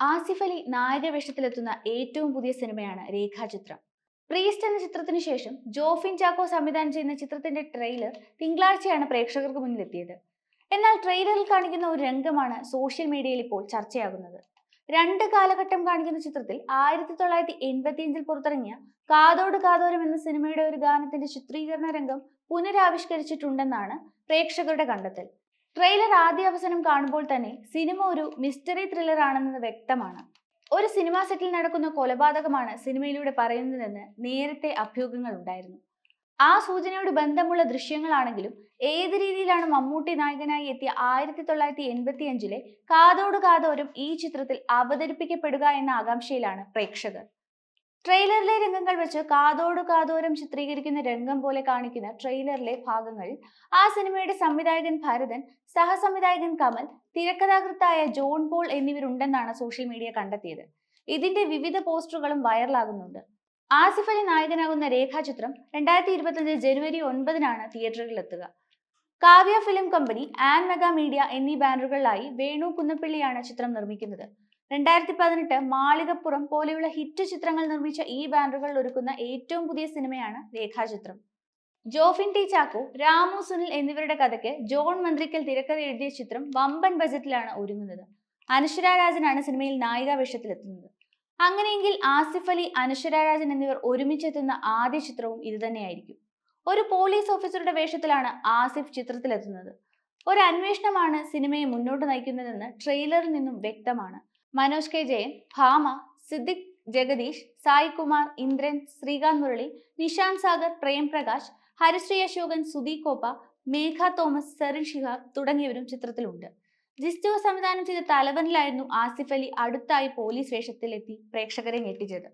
ആസിഫ് അലി നായക വേഷത്തിലെത്തുന്ന ഏറ്റവും പുതിയ സിനിമയാണ് രേഖാചിത്രം പ്രീസ്റ്റ് എന്ന ചിത്രത്തിന് ശേഷം ജോഫിൻ ചാക്കോ സംവിധാനം ചെയ്യുന്ന ചിത്രത്തിന്റെ ട്രെയിലർ തിങ്കളാഴ്ചയാണ് പ്രേക്ഷകർക്ക് മുന്നിലെത്തിയത്. എന്നാൽ ട്രെയിലറിൽ കാണിക്കുന്ന ഒരു രംഗമാണ് സോഷ്യൽ മീഡിയയിൽ ഇപ്പോൾ ചർച്ചയാകുന്നത്. രണ്ട് കാലഘട്ടം കാണിക്കുന്ന ചിത്രത്തിൽ ആയിരത്തി തൊള്ളായിരത്തി എൺപത്തിയഞ്ചിൽ പുറത്തിറങ്ങിയ കാതോട് കാതോരം എന്ന സിനിമയുടെ ഒരു ഗാനത്തിന്റെ ചിത്രീകരണ രംഗം പുനരാവിഷ്കരിച്ചിട്ടുണ്ടെന്നാണ് പ്രേക്ഷകരുടെ കണ്ടെത്തൽ. ട്രെയിലർ ആദ്യ അവസരം കാണുമ്പോൾ തന്നെ സിനിമ ഒരു മിസ്റ്ററി ത്രില്ലർ ആണെന്നത് വ്യക്തമാണ്. ഒരു സിനിമാ സെറ്റിൽ നടക്കുന്ന കൊലപാതകമാണ് സിനിമയിലൂടെ പറയുന്നതെന്ന് നേരത്തെ അഭ്യൂഹങ്ങൾ ഉണ്ടായിരുന്നു. ആ സൂചനയോട് ബന്ധമുള്ള ദൃശ്യങ്ങളാണെങ്കിലും ഏത് രീതിയിലാണ് മമ്മൂട്ടി നായകനായി എത്തിയ ആയിരത്തി തൊള്ളായിരത്തി എൺപത്തി അഞ്ചിലെ കാതോട് കാതോരം ഈ ചിത്രത്തിൽ അവതരിപ്പിക്കപ്പെടുക എന്ന ആകാംക്ഷയിലാണ് പ്രേക്ഷകർ. ട്രെയിലറിലെ രംഗങ്ങൾ വെച്ച് കാതോട് കാതോരം ചിത്രീകരിക്കുന്ന രംഗം പോലെ കാണിക്കുന്ന ട്രെയിലറിലെ ഭാഗങ്ങൾ ആ സിനിമയുടെ സംവിധായകൻ ഭരതൻ സഹസംവിധായകൻ കമൽ തിരക്കഥാകൃത്തായ ജോൺ പോൾ എന്നിവരുണ്ടെന്നാണ് സോഷ്യൽ മീഡിയ കണ്ടെത്തിയത്. ഇതിന്റെ വിവിധ പോസ്റ്ററുകളും വൈറലാകുന്നുണ്ട്. ആസിഫ് അലി നായകനാകുന്ന രേഖാചിത്രം രണ്ടായിരത്തി ഇരുപത്തിയഞ്ച് ജനുവരി ഒൻപതിനാണ് തിയേറ്ററുകളിലെത്തുക. Kavya film company Ann mega media എന്നീ ബാനറുകളിലായി വേണു കുന്നപ്പിള്ളിയാണ് ചിത്രം നിർമ്മിക്കുന്നത്. രണ്ടായിരത്തി പതിനെട്ട് മാളികപ്പുറം പോലെയുള്ള ഹിറ്റ് ചിത്രങ്ങൾ നിർമ്മിച്ച ഈ ബാനറുകൾ ഒരുക്കുന്ന ഏറ്റവും പുതിയ സിനിമയാണ് രേഖാചിത്രം. ജോഫിൻ ടി ചാക്കോ രാമു സുനിൽ എന്നിവരുടെ കഥയ്ക്ക് ജോൺ മന്ത്രിക്കൽ തിരക്കഥ എഴുതിയ ചിത്രം വമ്പൻ ബജറ്റിലാണ് ഒരുങ്ങുന്നത്. അനുശ്വര രാജനാണ് സിനിമയിൽ നായികാ വേഷത്തിലെത്തുന്നത്. അങ്ങനെയെങ്കിൽ ആസിഫ് അലി അനുശ്വര രാജൻ എന്നിവർ ഒരുമിച്ചെത്തുന്ന ആദ്യ ചിത്രവും ഇതുതന്നെയായിരിക്കും ഒരു പോലീസ് ഓഫീസറുടെ വേഷത്തിലാണ് ആസിഫ് ചിത്രത്തിലെത്തുന്നത്. ഒരു അന്വേഷണമാണ് സിനിമയെ മുന്നോട്ട് നയിക്കുന്നതെന്ന് ട്രെയിലറിൽ നിന്നും വ്യക്തമാണ്. Manoj K Jayan Bhama Siddique Jagadish Saikumar Indran Sreekanth Murali Nishanth Sagar Premprakash Harisree Asokan Sudhi Koppa Megha Thomas serine Shihab തുടങ്ങിയവരും ചിത്രത്തിലുണ്ട്. ജിസ്റ്റോ സംവിധാനം ചെയ്ത തലവനിലായിരുന്നു ആസിഫ് അലി അടുത്തായി പോലീസ് വേഷത്തിലെത്തി പ്രേക്ഷകരെ ഞെട്ടിച്ചത്.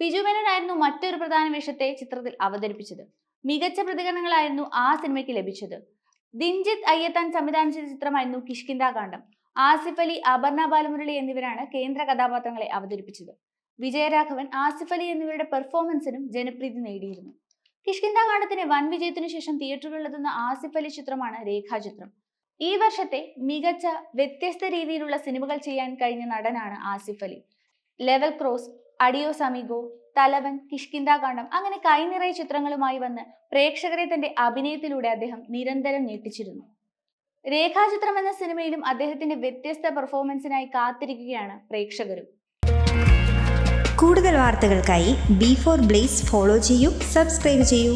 ബിജു മേനോനായിരുന്നു മറ്റൊരു പ്രധാന വേഷത്തെ ചിത്രത്തിൽ അവതരിപ്പിച്ചത്. മികച്ച പ്രതികരണങ്ങളായിരുന്നു ആ സിനിമയ്ക്ക് ലഭിച്ചത്. ദിൻജിത് അയ്യത്താൻ സംവിധാനം ചെയ്ത ചിത്രമായിരുന്നു കിഷ്കിന്ദ കാണ്ഡം ആസിഫ് അലി അപർണ ബാലമുരളി എന്നിവരാണ് കേന്ദ്ര കഥാപാത്രങ്ങളെ അവതരിപ്പിച്ചത്. വിജയരാഘവൻ ആസിഫ് അലി എന്നിവരുടെ പെർഫോമൻസിനും ജനപ്രീതി നേടിയിരുന്നു. കിഷ്കിന്ദ കാണ്ഡത്തിന് വൻ വിജയത്തിനു ശേഷം തിയേറ്ററുകളിലെത്തുന്ന ആസിഫ് അലി ചിത്രമാണ് രേഖാചിത്രം ഈ വർഷത്തെ മികച്ച വ്യത്യസ്ത രീതിയിലുള്ള സിനിമകൾ ചെയ്യാൻ കഴിഞ്ഞ നടനാണ് Asif Ali. Level cross Adios Amigo Thalavan Kishkindha Kandam അങ്ങനെ കൈനിറയ ചിത്രങ്ങളുമായി വന്ന് പ്രേക്ഷകരെ തന്റെ അഭിനയത്തിലൂടെ അദ്ദേഹം നിരന്തരം ഞെട്ടിച്ചിരുന്നു. രേഖാചിത്രം എന്ന സിനിമയിലും അദ്ദേഹത്തിന്റെ വ്യത്യസ്ത പെർഫോമൻസിനായി കാത്തിരിക്കുകയാണ് പ്രേക്ഷകരും. കൂടുതൽ വാർത്തകൾക്കായി ബി ഫോർ ബ്ലേസ് ഫോളോ ചെയ്യൂ സബ്സ്ക്രൈബ് ചെയ്യൂ.